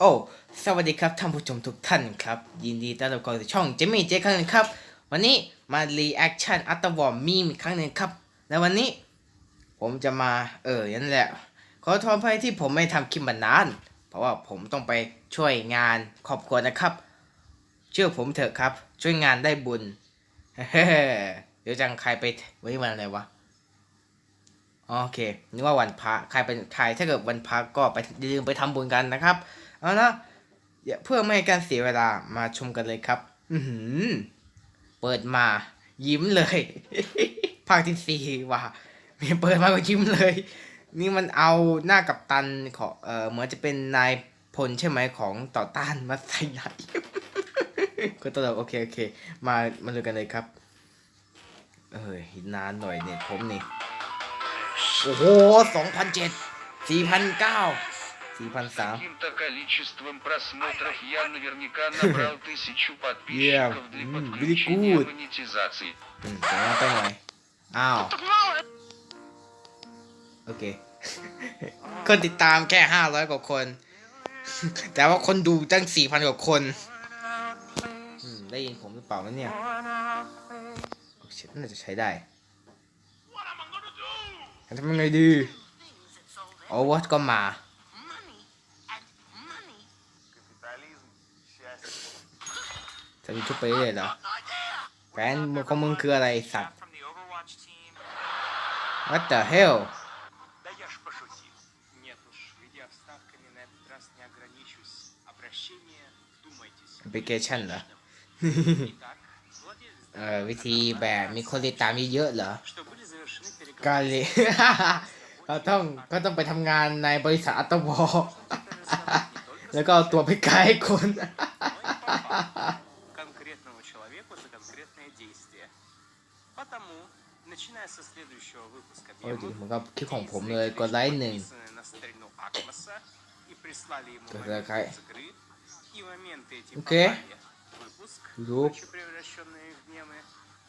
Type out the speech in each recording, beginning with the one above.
โอ้สวัสดีครับท่านผู้ชมทุกท่านครับ ยินดีต้อนรับเข้าสู่ช่องเจมี่เจครั้งนึงครับ วันนี้มารีแอคชั่นอัตวอร์มีมอีกครั้งหนึ่งครับ และวันนี้ผมจะมาเออนั่นแหละ ขอโทษอภัยที่ผมไม่ทำคลิปมานาน เพราะว่าผมต้องไปช่วยงานครอบครัวนะครับ เชื่อผมเถอะครับ ช่วยงานได้บุญ เดี๋ยวจังใครไปไว้วันอะไรวะโอเคนึกว่าวันพระใครเป็นใครถ้าเกิดวันพระก็ไปอย่าลืมไปทำบุญกันนะครับ เอาละเพื่อไม่ให้การเสียเวลามาชมกันเลยครับ อืเปิดมา ยิ้มเลยภาคที่สี่ว่ะมีเปิดมาก็ยิ้มเลย นี่มันเอาหน้ากับตันของเออเหมือนจะเป็นนายพลใช่ไหมของต่อต้านมาใส่หนก็ตลกโอเคโอเค มามาดูกันเลยครับ เอ้ยนานหน่อยเนี่ยผมนี่ โอ้โหสองพันเจ็ดสี่พันเก้า สี่พันสาม Таким-то количеством просмотров я наверняка набрал тысячу подписчиков для м, подключения very good. монетизации. อืมเดี๋ยวเราไปหน่อย อ้าว โอเค คนติดตามแค่ห้าร้อยกว่าคน แต่ว่าคนดูตั้งสี่พันกว่าคนอืมได้ยินผมหรือเปล่าวะเนี่ยโอ้ชิน่าจะใช้ได้ทำยังไงดีโอวอตก็มา จะมีชุบไปเรื่อยเหรอแฟนของมึงคืออะไรสัตว์ What the hell แอปพลิเคชันเหรอเออวิธีแบบมีคนติดตามเยอะๆเหรอการเลยเราต้องก็ต้องไปทำงานในบริษัทอัตวอแล้วก็ตัวไปไกลคน конкретному человеку за конкретное действие. Потому, начиная со следующего выпуска โอ้ย Бемы, เหมือนกับคลิปของผมเลยกดไลค์หนึ่ง подписаны на старину Акмоса и прислали ему Тогда моменты какая? из игры, и моменты эти Окей. попали. Выпуск, Юп. ночью превращенные в мемы,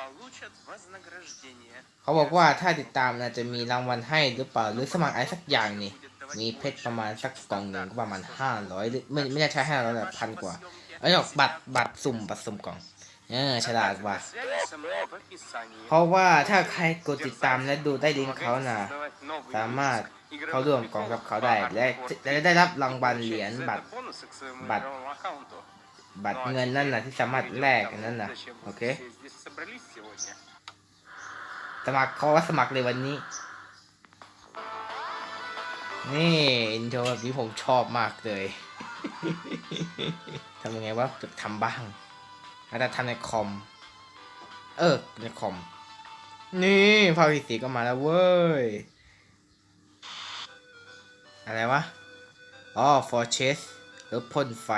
получат вознаграждение. เขาบอกว่าถ้าติดตามนะจะมีรางวัลให้หรือเปล่าหรือสมัครอะไรสักอย่างนี่ มีเพชรประมาณสักกล่องหนึ่งก็ประมาณห้าร้อยหรือไม่ไม่ได้ใช้ห้าร้อยแต่พันกว่า ไอ้หรอบัตรบัตรสุ่มบัตรสุ่มกล่องเออฉลาดว่ะเพราะว่าถ้าใครกดติดตามและดูได้ลิงก์เขานะสามารถเข้าร่วมกองกับเขาได้และจะได้รับรางวัลเหรียญบัตรบัตรบัตรเงินนั่นนะที่สามารถแลกนั่นนะโอเค สมัครเขาว่าสมัครเลยวันนี้ นี่อินโทรแบบนี้ผมชอบมากเลย ทำยังไงว่าจะทำบ้างอาจจะทำในคอม เออ ในคอม นี่ภาพสีก็มาแล้วเว้ย อะไรวะ อ๋อ for chase หรือพ่นไฟ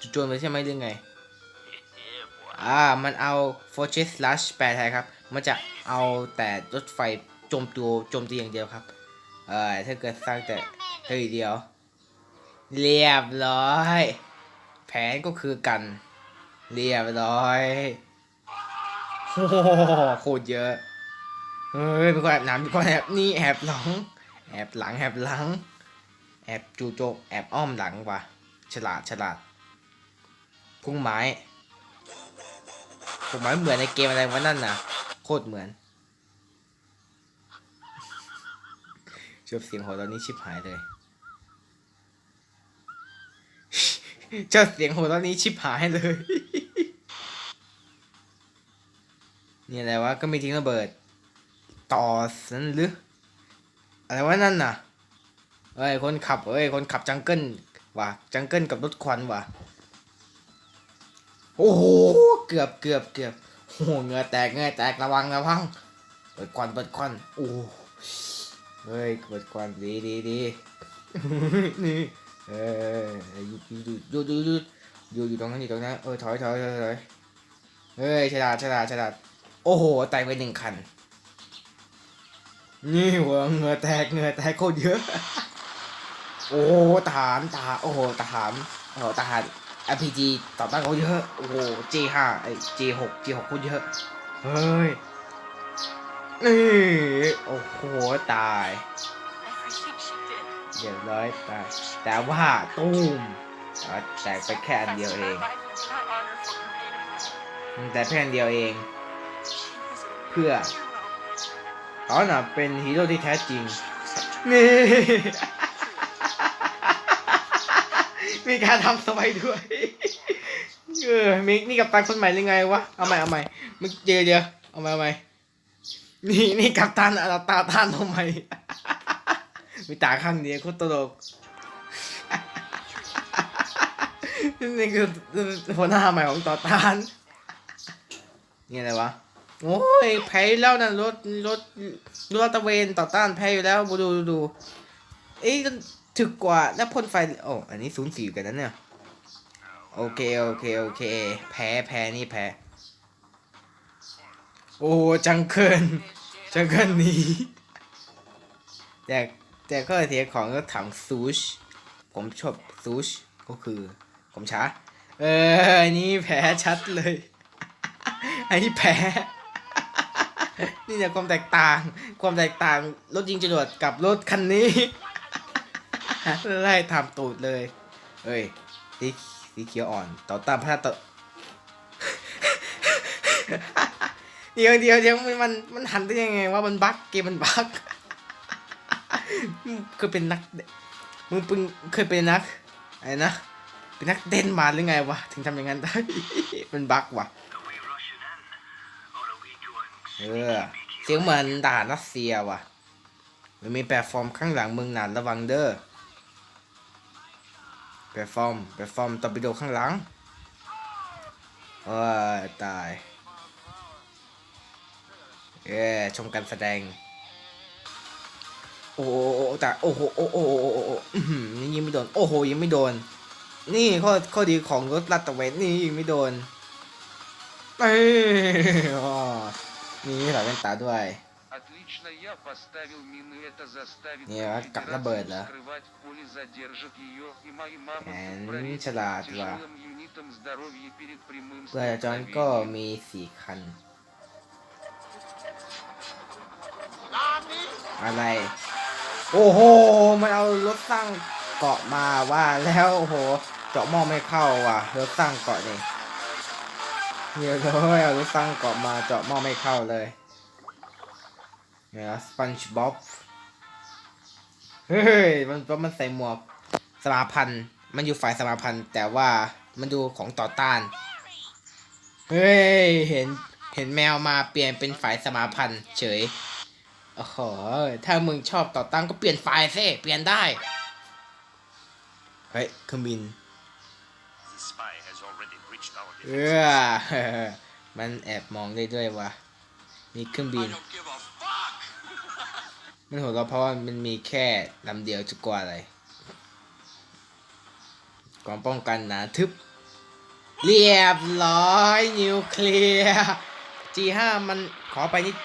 จุดโจมเลยใช่ไหมหรือไง อ่า มันเอา Fortress Rush แปลไทยครับ มันจะเอาแต่รถไฟโจมตัวโจมตีอย่างเดียวครับ เออถ้าเกิดสร้างแต่ ฮ้ยเดียว เรียบร้อย แผนก็คือกัน เรียบร้อยโอ้โหโคตรเยอะเฮ้ยเป็นคนแอบหนามเป็นคนแอบนี่แอบหลัง แอบหลังแอบหลัง แอบจูโจกแอบอ้อมหลังว่ะฉลาดฉลาดพุ่งไม้ผมว่าเหมือนในเกมอะไรวะนั่นน่ะ โคตรเหมือนชอบเสียงหัวเราะนี้ชิบหายเลย เจ้าเสียงหัวเราะนี้ชิบหายเลย นี่อะไรวะ ก็มีทิ้งระเบิด ต่อสันหรือ อะไรวะนั่นน่ะเอ้ย คนขับเอ้ย คนขับจังเกิลว่ะ จังเกิลกับรถควันว่ะ โอ้โห เกือบเกือบเกือบโอ้โหเงือแตกเงือแตกระวังระวัง เปิดควันเปิดควัน โอ้เฮ้ย เปิดควันดีดีดีนี่ เออหยุดหยุดหยุดหยุดหยุดหยุดอยู่ตรงนั้นอยู่ตรงนั้นเออถอยถอยถอยถอยเฮ้ยฉลาดฉลาดฉลาดโอ้โหตายไปหนึ่งคัน นี่หัวเหงื่อแตกเหงื่อแตกโคตรเยอะ โอ้ทหารทหารโอ้โหทหารโอ้โหทหาร RPG ต่อต้านเขาเยอะ โอ้โห J5 ไอ้ J6 J6 พูดเยอะ เฮ้ยนี่โอ้โหตาย เรียบร้อยตายแต่ว่าตูมแตกไปแค่อันเดียวเอง แต่แค่อันเดียวเอง เพื่อเขาน่ะเป็นฮีโร่ที่แท้จริงนี่มีการทำสบายด้วยเออมิกนี่กับตันคนใหม่หรือไงวะ เอาใหม่เอาใหม่มึงเดี๋ยวเดียวเอาใหม่เอาใหม่นี่นี่กับตันอาตาตานทำไม มีตาข้างเดียวโคตรตลกนี่คือหัวหน้าใหม่ของต่อต้านนี่อะไรวะ โอ้ยแพ้แล้วนะรถรถรถตะเวนต่อต้านแพ้อยู่แล้วดูดูดูเอ้ยถึกกว่าแล้วพ่นไฟโอ้อันนี้ศูนย์สี่กันนั้นเนี่ยโอเคโอเคโอเค แพ้แพ้นี่แพ้โอ้จังเกินจังเกินนี้แต่ แต่ก็เสียของก็ถังซูช ผมชอบซูช ก็คือ ผมช้า เอออันนี้แพ้ชัดเลย อันนี้แพ้ นี่เนี่ยความแตกต่าง ความแตกต่างรถยิงจรวดกับรถคันนี้ ไล่ทำตูดเลย เอ้ยสีสีเขียวอ่อน ต่อตานพระต่อเดี๋ยวเดี๋ยวเดี๋ยวมันมันมันหันได้ยังไงว่ามันบั๊กเกมมันบั๊ก เคยเป็นนัก มึงเป็นเคยเป็นนักอะไรนะ เป็นนักเต้นมาหรือไงวะ ถึงทำอย่างนั้นได้มันบั๊กว่ะเออ เสียงเหมือนด่ารัสเซียว่ะมันมีแปลฟอร์มข้างหลังมึงหนานระวังเด้อแปลฟอร์มแปลฟอร์มตบิโดข้างหลังโอ้ยตาย เอ้ชมการแสดง อ้โหแต่โอ้โหโอ้โหโอ้โหโอ้โหอื้อหือยิงไม่โดน โอ้โหยิงไม่โดน นี่ข้อข้อดีของรถลาดตระเวนนี่ยิงไม่โดนเอ้ยอ๋อมีหลายแว่นตาด้วย Отлично, я поставил мины, это заставит Не, а как конфедерацию набрать, да? скрывать в поле, задержит ее, и мои мамы Эн, проверят чалат, ва. тяжелым юнитом здоровье перед прямым เพื่อจอนก็ столкновением. มีสี่คัน อะไร โอ้โหมันเอารถสร้างเกาะมาว่าแล้วโอ้โห เจาะหม้อไม่เข้าว่ะรถสร้างเกาะนี่เยอะเลยเอารถสร้างเกาะมาเจาะหม้อไม่เข้าเลยเนี่ยสปันช์บ๊อบเฮ้ยมันเพราะมันใส่หมวกสมาพันธ์มันอยู่ฝ่ายสมาพันธ์แต่ว่ามันดูของต่อต้าน เฮ้ย เห็นเห็นแมวมาเปลี่ยนเป็นฝ่ายสมาพันธ์เฉย โอ้โห ถ้ามึงชอบต่อตั้งก็เปลี่ยนไฟล์ซิเปลี่ยนได้ เฮ้ยเครื่องบิน The spy has already breached our เอ defenses. อมันแอบมองได้ด้วยวะมีเครื่องบิน give a fuck! มันหัวเราะเพราะว่ามันมีแค่ลำเดียวจะกลัวอะไรกองป้องกันหนาทึบ เรียบร้อยนิวเคลียร์ G5 มันขอไปนิด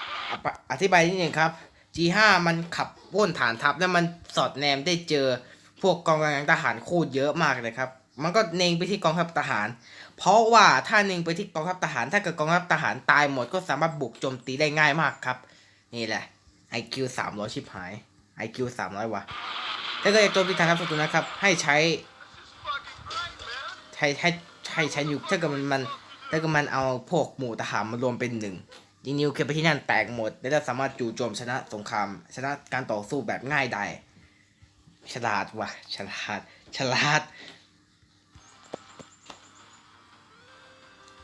อธิบายนิดหนึ่งครับ G5 มันขับว่นฐานทัพแล้วมันสอดแนมได้เจอพวกกองกำลังทหารโคตรเยอะมากเลยครับ มันก็เนงไปที่กองทัพทหาร เพราะว่าถ้าเนงไปที่กองทัพทหาร ถ้าเกิดกองทัพทหารตายหมดก็สามารถบุกโจมตีได้ง่ายมากครับ นี่แหละ IQ 300 ชิบหาย IQ 300ว่ะถ้าเกิดอยากโจมตีฐานทัพศัตรูนะครับ ให้ใช้ใช้ใช้ใช้ใช้ยู่ถ้าเกิดมันมันถ้าเกิดมันเอาพวกหมู่ทหารมารวมเป็นหนึ่ง ยิงนิวเคลียร์ไปที่นั่นแตกหมด แล้วสามารถจู่โจมชนะสงคราม ชนะการต่อสู้แบบง่ายได้ฉลาดว่ะฉลาดฉลาด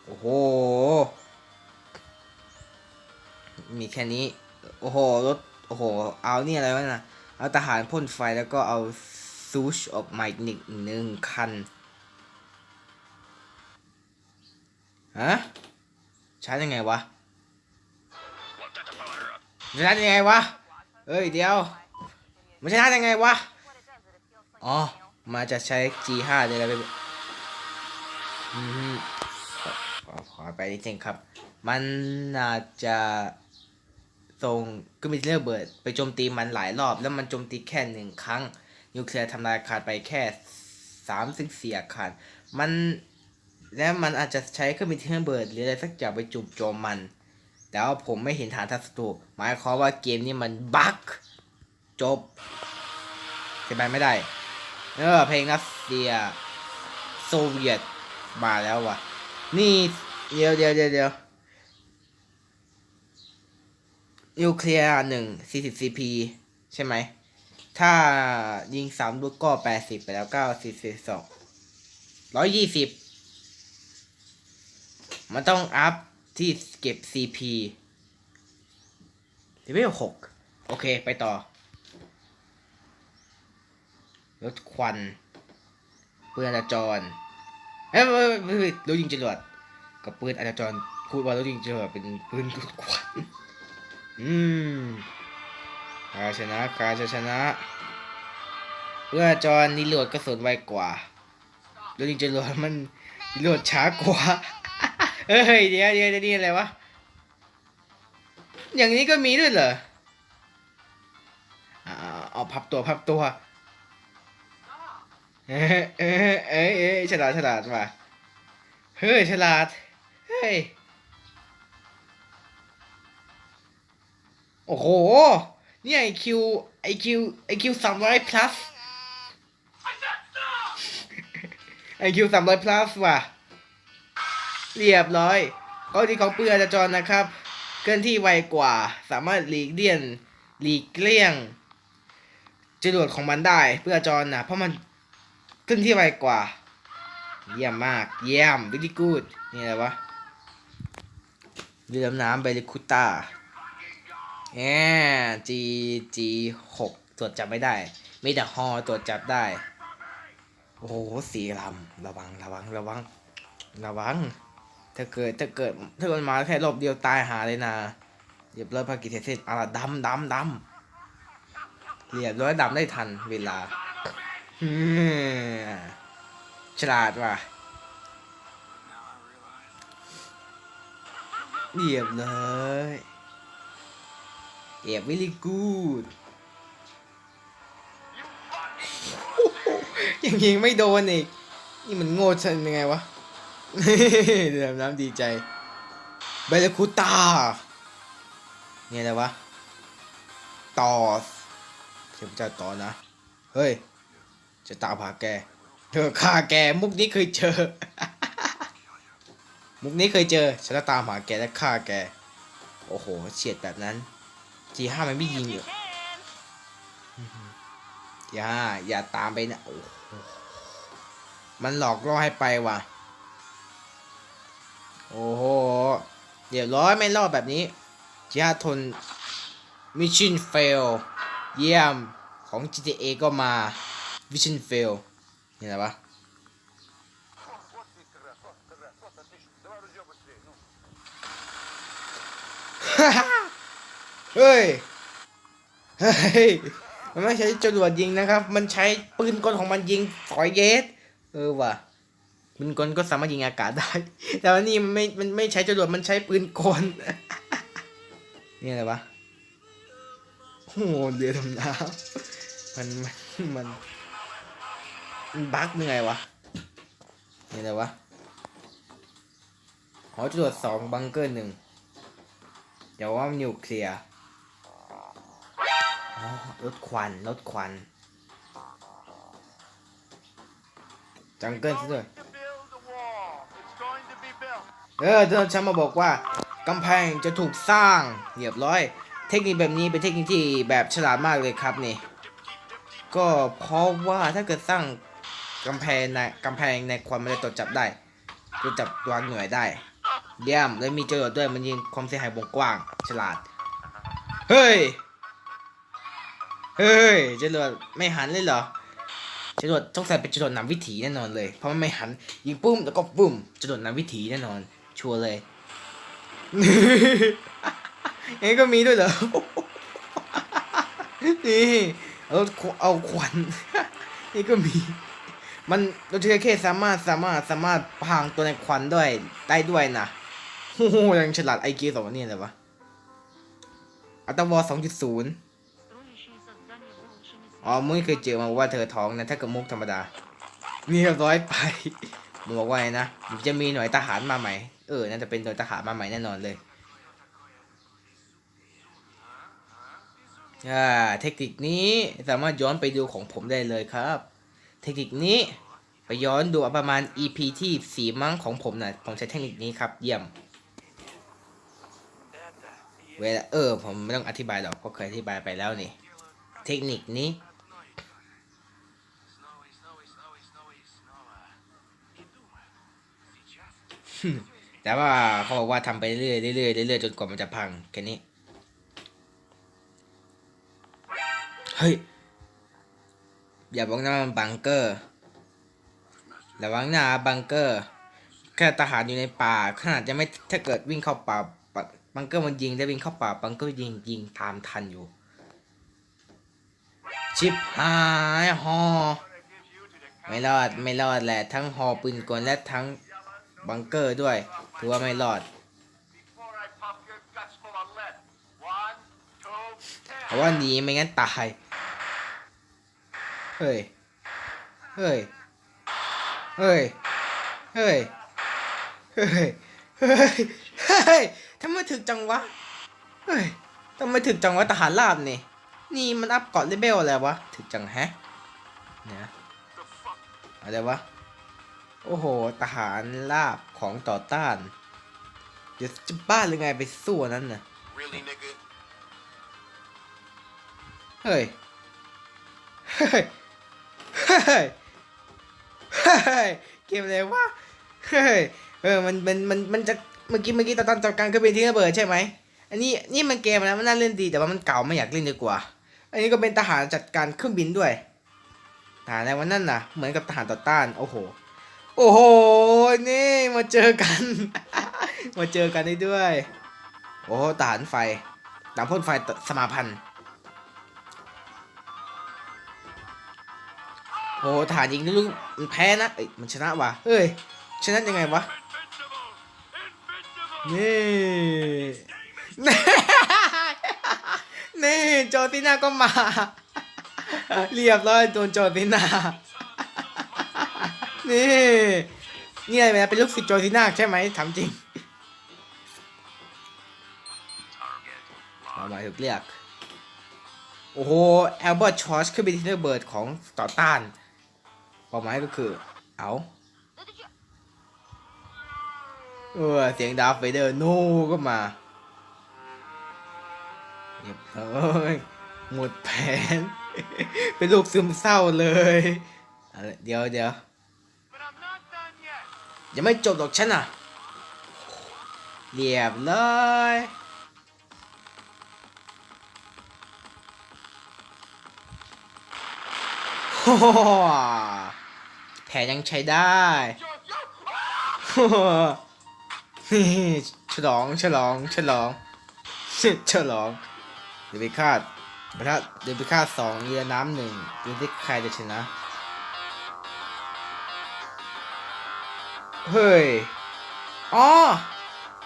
โอ้โห มีแค่นี้ โอ้โห รถ โอ้โห เอาเนี่ยอะไรวะน่ะเอาทหารพ่นไฟแล้วก็เอาซูชออกมาอีกหนึ่งหนึ่งคัน ฮะ ใชาร์จยังไงวะ ชาร์จยังไงวะ เอ้ยเดียวมันชาร์จยังไงวะ อ๋อ มาจะใช้ G5 เดี๋ยวเรไปอืมขอขอขอไปนิดนึงครับ มันน่าจจะส่งก็มีระเบิดไปโจมตีมันหลายรอบ แล้วมันโจมตีแค่หนึ่งครั้ง นิวเคลียร์ทำลายอาคารไปแค่สามถึงสี่อาคารมันแล้วมันอาจจะใช้เครื่องบินทิ้งระเบิดหรืออะไรสักอย่างไปจุบโจมมัน แต่ว่าผมไม่เห็นฐานทัศตรูหมายความว่าเกมนี้มันบั๊กจบเสียไปไม่ได้ เออเพลงรัสเซียโซเวียตมาแล้วว่ะนี่เดี๋ยวเดี๋ยวเดี๋ยวเดี๋ยวนิวเคลียร์หนึ่งสี่สิบซีพีใช่ไหม ถ้ายิงสามลูกก็แปดสิบไปแล้วเก้าสี่สิบสองร้อยยี่สิบมันต้องอัพ ที่เก็บ CP เลเวลหกโอเค ไปต่อรถควันปืนอาจรเอ้ยเอ้ยรถยิงจรวดกับปืนอาจรพูดว่ารถยิงจรวดเป็นปืนรถควันอืมใครชนะใครจะชนะเปืนอาจรนี่โหลดกระสุนไวกว่ารถยิงจรวดมันรีโหลดช้ากว่า เฮ้ยเดี๋ยวเดี๋ยวเดี๋ยวนี่อะไรวะ อย่างนี้ก็มีด้วยเหรออ่าเอาพับตัวพับตัวเอ้ยเอ้ยเอ้ยเอ้ยฉลาดฉลาดว่ะเฮ้ยฉลาด เฮ้ย โอ้โหเนี่ยไอคิวไอคิวไอคิวสามร้อย plus ไอคิวสามร้อย plus ว่ะ เรียบร้อยข้อดีของปืนอาจารนะครับ เคลื่อนที่ไวกว่า สามารถหลีกเลี่ยงหลีกเลี่ยงจรวดของมันได้เพื่อจรนะเพราะมันเคลื่อนที่ไวกว่า เยี่ยมมาก เยี่ยม very good นี่อะไรวะเรือดำน้ำเบลิคุต้าแอจีจีหกตรวจจับไม่ได้ไม่แต่ฮอตรวจจับได้ โอ้โหสีลำระวังระวังระวังระวัง ถ้าเกิดถ้าเกิดถ้ามันมาแค่รอบเดียวตายหาเลยนะเรียบร้อยภารกิจเสร็จอะดำดำดำเรียบร้อยดำได้ทันเวลาฉลาดว่ะเรียบเลยเรียบวิลลี่กูดยังยิงไม่โดนอีก นี่มันโง่ชันยังไงวะ เรือดำน้ำดีใจเบลคูตาเนี่ยอะไรวะต่อเทพเจ้าต่อนะ เฮ้ย จะตามหาแก เธอฆ่าแก มุกนี้เคยเจอ มุกนี้เคยเจอ ฉันจะตามหาแกและฆ่าแก โอ้โห เฉียดแบบนั้นจีห้ามันไม่ยิงอยู่จีห้าอย่าตามไปนะ มันหลอกล่อให้ไปว่ะ โอ้โหเดี๋ยวร้อยไม่รอดแบบนี้จีห้าทนมิชชั่นเฟลเยี่ยมของ GTA ก็มา Vision Fail นี่อะไรวะเฮ้ย เฮ้ย มันไม่ใช้จรวดยิงนะครับ มันใช้ปืนกลของมันยิงสอยเยส เออว่ะ ปืนกลก็สามารถยิงอากาศได้ แต่ว่านี่มันไม่ มันไม่ใช้จรวดมันใช้ปืนกล นี่อะไรวะโอ้โหเรือดำน้ำมันมันมันมันบั๊กยังไงวะ นี่อะไรวะหอจรวดสองบังเกอร์หนึ่งเดี๋ยวว่านิวเคลียร์อ๋อรถควันรถควันจังเกิลซะด้วย เออโดนฉันมาบอกว่ากำแพงจะถูกสร้างเรียบร้อย เทคนิคแบบนี้เป็นเทคนิคที่แบบฉลาดมากเลยครับนี่ ก็เพราะว่าถ้าเกิดสร้างกำแพงในกำแพงในควันมันจะตรวจจับได้ตรวจจับวางหน่วยได้เยี่ยมแล้วมีจรวดด้วยมันยิงความเสียหายวงกว้าง ฉลาด เฮ้ย เฮ้ยจรวดไม่หันเลยเหรอจรวดต้องใส่เป็นจรวดนำวิถีแน่นอนเลย เพราะมันไม่หันยิงปุ้มแล้วก็ปุ้มจรวดนำวิถีแน่นอน ชัวร์เลยเอ้ก็มีด้วยเหรอ นี่เอาเขวันนี่ก็มี มันเราเชื่อเคสสามารถสามารถสามารถพังตัวในควันด้วยได้ด้วยนะโอ้หยังฉลาดไอคิวสองนี่เลยวะอัตวอสองจุดศูนย์อ๋อมุ้เคยเจอมาว่าเธอท้องนะถ้ากับมุกธรรมดา นี่ร้อยไปมันบอกว่าไงนะจะมีหน่วยทหารมาใหม่ เออ น่าจะเป็นหน่วยทหามาใหม่แน่นอนเลยอ่าเทคนิคนี้สามารถย้อนไปดูของผมได้เลยครับ เทคนิคนี้ไปย้อนดูประมาณ EP ที่สี่มั้งของผมนะ่ะผมใช้เทคนิคนี้ครับ เยี่ยม เวลาเออ ผมไม่ต้องอธิบายหรอกเพราะเคยอธิบายไปแล้วนี่ เทคนิคนี้ แต่ว่าเขาบอกว่าทำไปเรื่อยๆเรื่อยๆเรื่อยๆจนกว่ามันจะพังแค่นี้ เฮ้ย อย่าบอกนะมันบังเกอร์ระวังนะบังเกอร์แค่ทหารอยู่ในป่า ขนาดจะไม่ถ้าเกิดวิ่งเข้าป่าบังเกอร์มันยิงได้วิ่งเข้าป่าบังเกอร์ยิงยิงตามทันอยู่ ชิบหายฮอไม่รอด ไม่รอดแหละ ทั้งฮอปืนกลและทั้งบังเกอร์ด้วย ถือว่าไม่รอดเพราะว่าหนีไม่งั้นตาย เฮ้ย เฮ้ย เฮ้ย เฮ้ย เฮ้ย เฮ้ย เฮ้ยทำไมถึกจังวะ เฮ้ยทำไมถึกจังวะทหารราบนี่ นี่มันอัพเกาะเลเบลอะไรวะ ถึกจังแฮะเนี่ยอะไรวะ โอ้โห ทหารราบของต่อต้าน เดี๋ยวจะบ้าหรือไงไปสู้อันนั้นน่ะ Really, nigga? เฮ้ย เฮ้ย เฮ้ย เฮ้ย เกมอะไรวะ เฮ้ย เออ มัน มัน มัน มันจะ เมื่อกี้ เมื่อกี้ตอนตอนจับการเครื่องบินที่ระเบิดใช่ไหม อันนี้ นี่มันเกมนะมันน่าเล่นดี แต่ว่ามันเก่าไม่อยากเล่นดีกว่า อันนี้ก็เป็นทหารจัดการเครื่องบินด้วยทหารในวันนั้นน่ะ เหมือนกับทหารต่อต้าน โอ้โห โอ้โห นี่มาเจอกัน มาเจอกันได้ด้วย โอ้โหทหารไฟทหารพ่นไฟสมาพันธ์โอ้ฐานยิงนี่ลูกมันแพ้นะเอ้ยมันชนะว่ะ เฮ้ย ชนะยังไงวะ นี่ นี่ โจติน่าก็มา เรียบร้อยโดนโจติน่า นี่นี่อะไรนะเป็นลูกศิษย์โจติน่าใช่ไหมถามจริงเอามาถูกเรียก โอ้โหแอลเบอร์ตชอร์ชคือเป็นที่ระเบิร์ดของต่อต้านเป้าหมายก็คือ เอาเออเสียงดาร์ฟเวเดอร์โน่ก็มาเรียบร้อยหมดแผน เป็นลูกซึมเศร้าเลย เดี๋ยวเดี๋ยว ยังไม่จบหรอกฉันอะเรียบร้อยโอ้โหแผนยังใช้ได้ฉลองฉลองฉลองฉลองเดี๋ยวไปคาดประทัดเดี๋ยวไปคาดสองเรือน้ำหนึ่งดูที่ใครจะชนะ เฮ้ย อ๋อ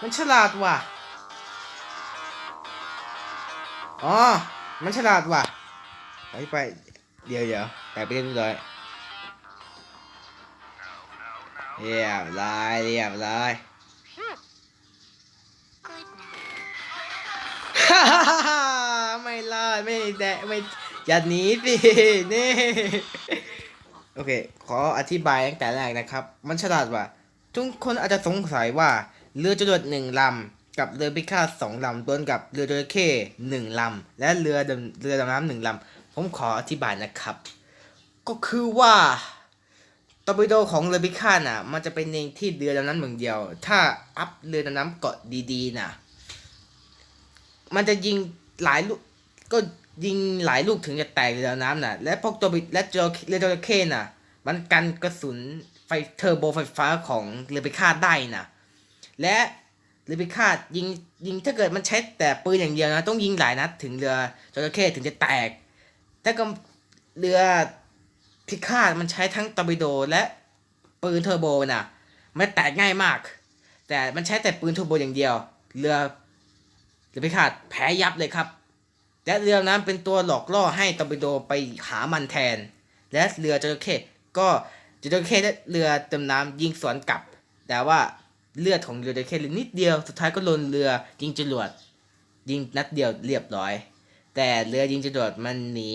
มันฉลาดว่ะ อ๋อ มันฉลาดว่ะ ไปไป เดี๋ยวเดี๋ยวแต่ไปเรียบร้อยเรียบร้อยเรียบร้อยฮ่าฮ่าฮ่าฮ่าไม่รอดไม่แดะไม่อย่าหนีสินี่ โอเค ขออธิบายตั้งแต่แรกนะครับ มันฉลาดว่ะ ทุกคนอาจจะสงสัยว่าเรือจรวดหนึ่งลำกับเรือพิฆาตสองลำดวลกับเรือจระเข้หนึ่งลำและเรือดำเรือดำน้ำหนึ่งลำผมขออธิบายนะครับ ก็คือว่าตอร์ปิโดของเรือพิฆาตน่ะ มันจะเป็นเองที่เรือดำน้ำหนึ่งเดียว ถ้าอัพเรือดำน้ำเกาะดีๆน่ะ มันจะยิงหลายลูกก็ยิงหลายลูกถึงจะแตกเรือดำน้ำน่ะ และพวกตัวบิและเจเรือจระเข้น่ะ มันกันกระสุน ไฟเทอร์โบไฟฟ้าของเรือพิฆาตได้น่ะและเรือพิฆาตยิงยิงถ้าเกิดมันใช้แต่ปืนอย่างเดียวนะ ต้องยิงหลายนัดถึงเรือจระเข้ถึงจะแตก ถ้าก็เรือพิฆาตมันใช้ทั้งตอร์ปิโดและปืนเทอร์โบน่ะมันแตกง่ายมาก แต่มันใช้แต่ปืนเทอร์โบอย่างเดียว เรือเรือพิฆาตแพ้ยับเลยครับและเรือนั้นเป็นตัวหลอกล่อให้ตอร์ปิโดไปหามันแทน และเรือจระเข้ก็ จระเข้และเรือเต็มน้ำยิงสวนกลับ แต่ว่าเลือดของเรือจะเข้เหลือนิดเดียวสุดท้ายก็โดนเรือยิงจรวด ยิงนัดเดียวเรียบร้อย แต่เรือยิงจรวดมันหนี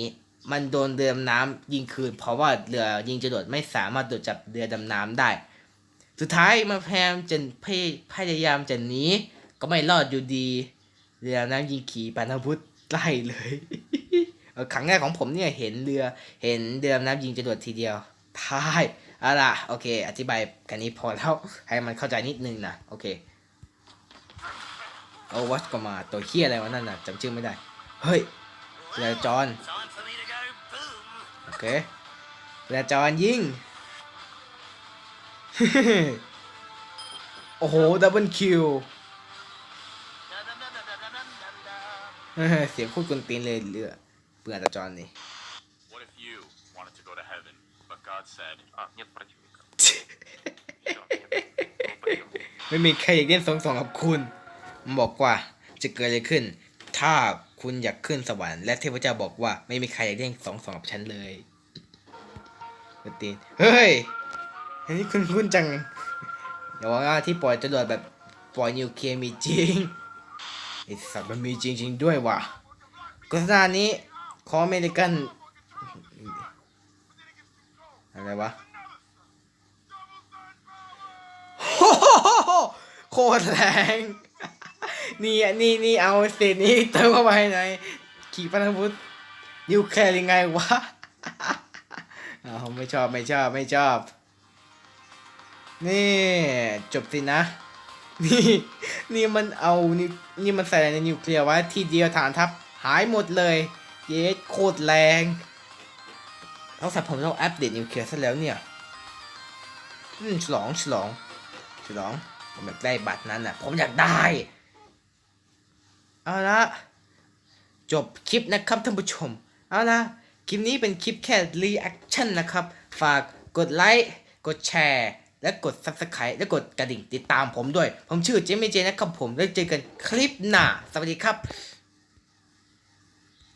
มันโดนเรือดำน้ำยิงคืน เพราะว่าเรือยิงจรวดไม่สามารถตรวจจับเรือดำน้ำได้ สุดท้ายมันพยายามจะพยพยายามจะหนีก็ไม่รอดอยู่ดี เรือดำน้ำยิงขี่ปานาวุธไล่เลยครั้งแรกของผมเนี่ยเห็นเรือเห็นเรือดำน้ำยิงจรวดทีเดียว ท้ายอาล่ะโอเค อธิบายกันนี้พอแล้วให้มันเข้าใจนิดนึงนะโอเคโอวัดก็มาตัวเฮียอะไรวะนั่นน่ะจำชื่อไม่ได้ เฮ้ยเรือจอนโอเคเรือจอนยิงโอ้โหดับเบิลคิวเสียงพูดกุนตีนเลยเรือเปื่อนตาจอนนี่ but God said, А, нет противника. Всё, нет. Ну, пойдём. ไม่มีใครอยากเล่นสองสองกับคุณ มันบอกว่าจะเกิดอะไรขึ้น ถ้าคุณอยากขึ้นสวรรค์ และเทพเจ้าบอกว่าไม่มีใครอยากเล่นสองสองกับฉันเลยกุนตีน เฮ้ย อันนี้คุณคุณจังอย่าว่าว่าที่ปล่อยจรวดแบบปล่อยนิวเคลียร์มีจริง ไอสัตว์มันมีจริง ๆ ด้วยว่ะโฆษณานี้ขออเมริกัน อะไรวะโคตรแรงนี่อะนี่นี่เอาเศษนี้เติมเข้าไปในขีปนาวุธนิวเคลียร์ยังไงวะเอาไม่ชอบไม่ชอบไม่ชอบ นี่ จบสินะ นี่นี่มันเอานี่นี่มันใส่ในนิวเคลียร์ไว้ทีเดียวฐานทัพหายหมดเลย เยสโคตรแรง เอาสัตว์ผมต้องอัปเดตนิวเคลียร์ซะแล้วเนี่ยอืมฉลองฉลองฉลอง ผมอยากได้บัตรนั้นอะ ผมอยากได้ เอาละจบคลิปนะครับท่านผู้ชม เอาละคลิปนี้เป็นคลิปแค่รีแอคชั่นนะครับ ฝากกดไลค์ กดแชร์ และกด Subscribe และกดกระดิ่งติดตามผมด้วย ผมชื่อเจมี่เจนะครับผม แล้วเจอกันคลิปหน้า สวัสดีครับ